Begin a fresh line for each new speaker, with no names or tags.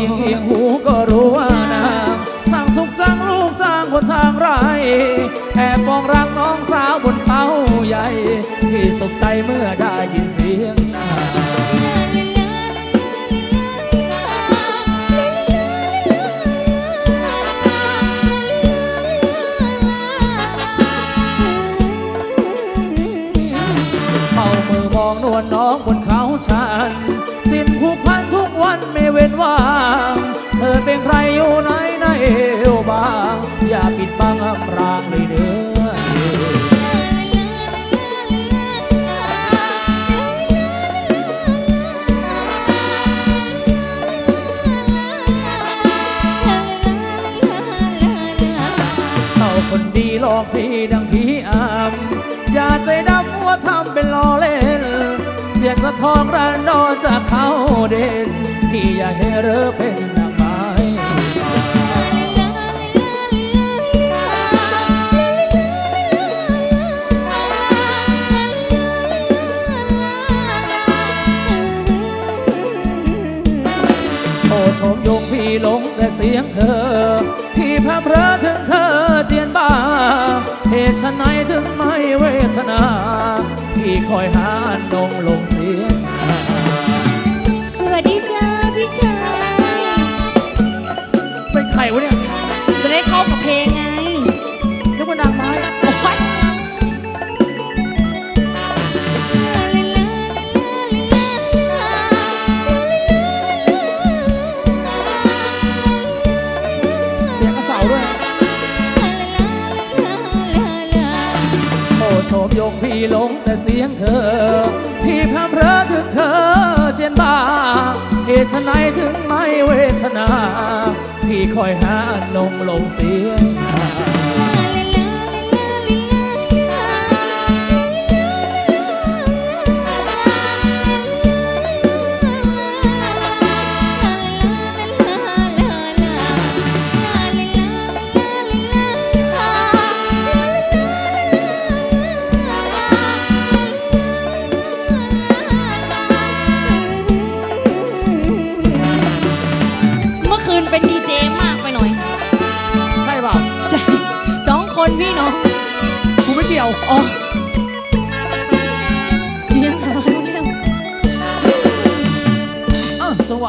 ยิงเอียงหูก็รู้ว่านางช่างสุขจังลูกจ้างคนทางไรแอบมองรักน้องสาวบนเขาใหญ่ ที่สุขใจเมื่อได้ยินเสียงนางเฝ้ามือมองนวลน้องบนเขาชัน รอยู่ไหนในเอวบาง อย่าปิดบังอำรางเลยเด้อเศร้าคนดีหลอกพี่ดังพี่อำอย่าใจดำมัวทำเป็นล้อเล่น เสียงสะท้อนรันดอนจากเขาเด่นพี่อยากให้เรอเป็น ชมยงพี่หลงแต่เสียงเธอ พี่พำเพอถึงเธอเจียนบ้า เหตุไฉนถึงไม่เวทนา พี่คอยหาอันนงลงเสียง
ง
พี่หลงแต่เสียงเธอ พี่พำเพอถึงเธอเจนบ้าเหตุไนถึงไม่เวทนา พี่คอยหาอันนงลงเสีย ใ